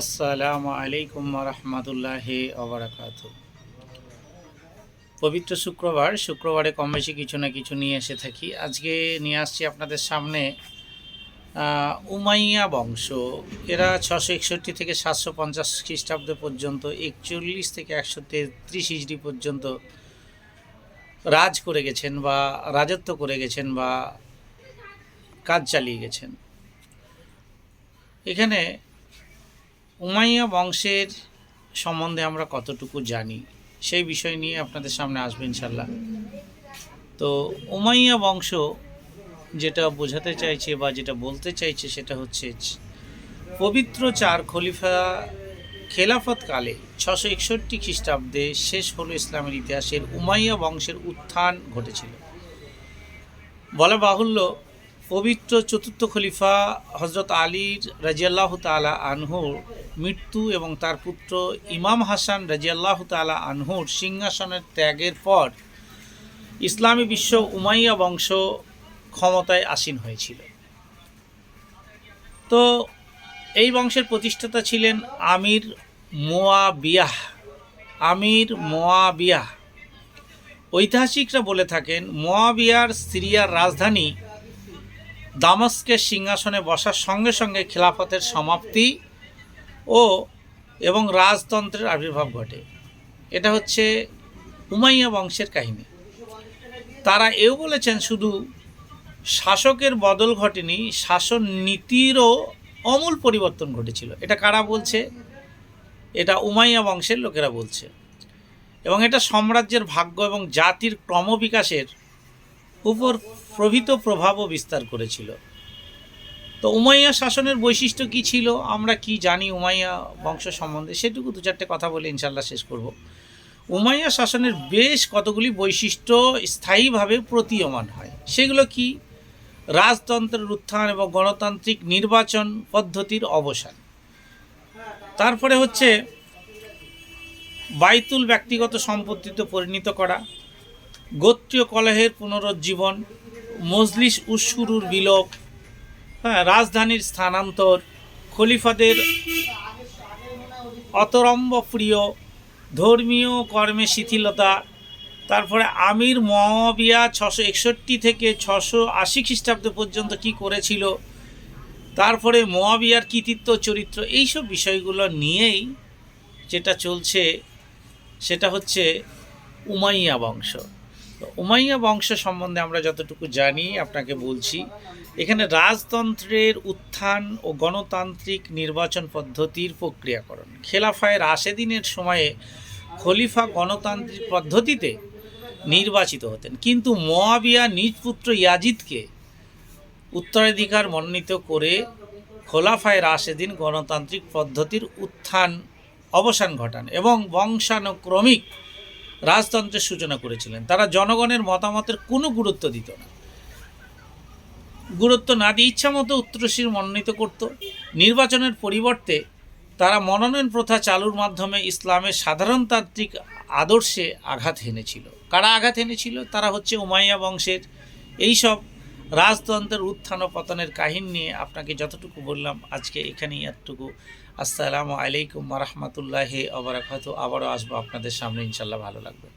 আসসালামু আলাইকুম রহমতুল্লাহ অবরাকাত পবিত্র শুক্রবার, শুক্রবারে কম বেশি কিছু না কিছু নিয়ে এসে থাকি। আজকে নিয়ে আসছি আপনাদের সামনে উমাইয়া বংশ। এরা ছশো একষট্টি থেকে সাতশো পঞ্চাশ খ্রিস্টাব্দ পর্যন্ত, একচল্লিশ থেকে একশো তেত্রিশ হিজড়ি পর্যন্ত রাজ করে গেছেন বা রাজত্ব করে গেছেন বা কাজ চালিয়ে গেছেন। এখানে উমাইয়া বংশের সম্বন্ধে আমরা কতটুকু জানি, সেই বিষয় নিয়ে আপনাদের সামনে আসবে ইনশাল্লাহ তো উমাইয়া বংশ যেটা বোঝাতে চাইছে বা যেটা বলতে চাইছে সেটা হচ্ছে পবিত্র চার খলিফা খেলাফতকালে ছশো একষট্টি খ্রিস্টাব্দে শেষ হলো ইসলামের ইতিহাসের উমাইয়া বংশের উত্থান ঘটেছিল। বলা বাহুল্য পবিত্র চতুর্থ খলিফা হজরত আলীর রাজিয়াল্লাহ তালা আনহুর মৃত্যু এবং তার পুত্র ইমাম হাসান রাজিয়াল্লাহ তালা আনহুর সিংহাসনের ত্যাগের পর ইসলামী বিশ্ব উমাইয়া বংশ ক্ষমতায় আসীন হয়েছিল। তো এই বংশের প্রতিষ্ঠাতা ছিলেন আমির মোয়াবিয়াহ আমির মোয়াবিয়াহ ঐতিহাসিকরা বলে থাকেন মোয়াবিয়ার সিরিয়ার রাজধানী দামাস্কের সিংহাসনে বসার সঙ্গে সঙ্গে খেলাফতের সমাপ্তি ও এবং রাজতন্ত্রের আবির্ভাব ঘটে। এটা হচ্ছে উমাইয়া বংশের কাহিনী। তারা এও বলেছেন, শুধু শাসকের বদল ঘটেনি, শাসন নীতিরও অমূল পরিবর্তন ঘটেছিল। এটা কারা বলছে? এটা উমাইয়া বংশের লোকেরা বলছে। এবং এটা সাম্রাজ্যের ভাগ্য এবং জাতির ক্রমবিকাশের উপর প্রভৃত প্রভাবও বিস্তার করেছিল। তো উমাইয়া শাসনের বৈশিষ্ট্য কি ছিল? আমরা কি জানি উমাইয়া বংশ সম্বন্ধে? সেটুকু দু চারটে কথা বলে ইনশাল্লাহ শেষ করব। উমাইয়া শাসনের বেশ কতগুলি বৈশিষ্ট্য স্থায়ীভাবে প্রতীয়মান হয়। সেগুলো কি? রাজতন্ত্রের উত্থান এবং গণতান্ত্রিক নির্বাচন পদ্ধতির অবসান। তারপরে হচ্ছে বাইতুল ব্যক্তিগত সম্পত্তিতে পরিণত করা, গোত্রীয় কলহের পুনরুজ্জীবন মজলিস উস্কুরুর বিলোপ হ্যাঁ রাজধানীর স্থানান্তর, খলিফাদের অতরম্ব প্রিয়, ধর্মীয় কর্মে শিথিলতা, তারপরে আমির মহাবিয়া ছশো একষট্টি থেকে ছশো আশি খ্রিস্টাব্দ পর্যন্ত কি করেছিল, তারপরে মহাবিয়ার কৃতিত্ব, চরিত্র, এইসব বিষয়গুলো নিয়েই যেটা চলছে, সেটা হচ্ছে উমাইয়া বংশ। উমাইয়া বংশ সম্বন্ধে আমরা যতটুকু জানি, আপনাকে বলছি, এখানে রাজতন্ত্রের উত্থান ও গণতান্ত্রিক নির্বাচন পদ্ধতির প্রক্রিয়াকরণ। খেলাফায় রাশেদিনের সময়ে খলিফা গণতান্ত্রিক পদ্ধতিতে নির্বাচিত হতেন। কিন্তু মোয়াবিয়া নিজ পুত্র ইয়াজিদকে উত্তরাধিকার মনোনীত করে খোলাফায় রাশেদিন গণতান্ত্রিক পদ্ধতির উত্থান অবসান ঘটান এবং বংশানুক্রমিক রাজতন্ত্রের সূচনা করেছিলেন। তারা জনগণের মতামতের কোনো গুরুত্ব দিত না। গুরুত্ব না দিয়ে ইচ্ছা মতো উত্তরশীর মনোনীত করত। নির্বাচনের পরিবর্তে তারা মনোনয়ন প্রথা চালুর মাধ্যমে ইসলামের সাধারণতান্ত্রিক আদর্শে আঘাত হেনেছিল। কারা আঘাত হেনেছিল? তারা হচ্ছে উমাইয়া বংশের এইসব রাজতন্ত্রের উত্থান ও পতনের কাহিনী নিয়ে আপনাকে যতটুকু বললাম, আজকে এখানেই এতটুকু। আসসালামু আলাইকুম রহমতুল্লাহ আবরাকাত আবারও আসব আপনাদের সামনে ইনশাল্লাহ ভালো লাগবে।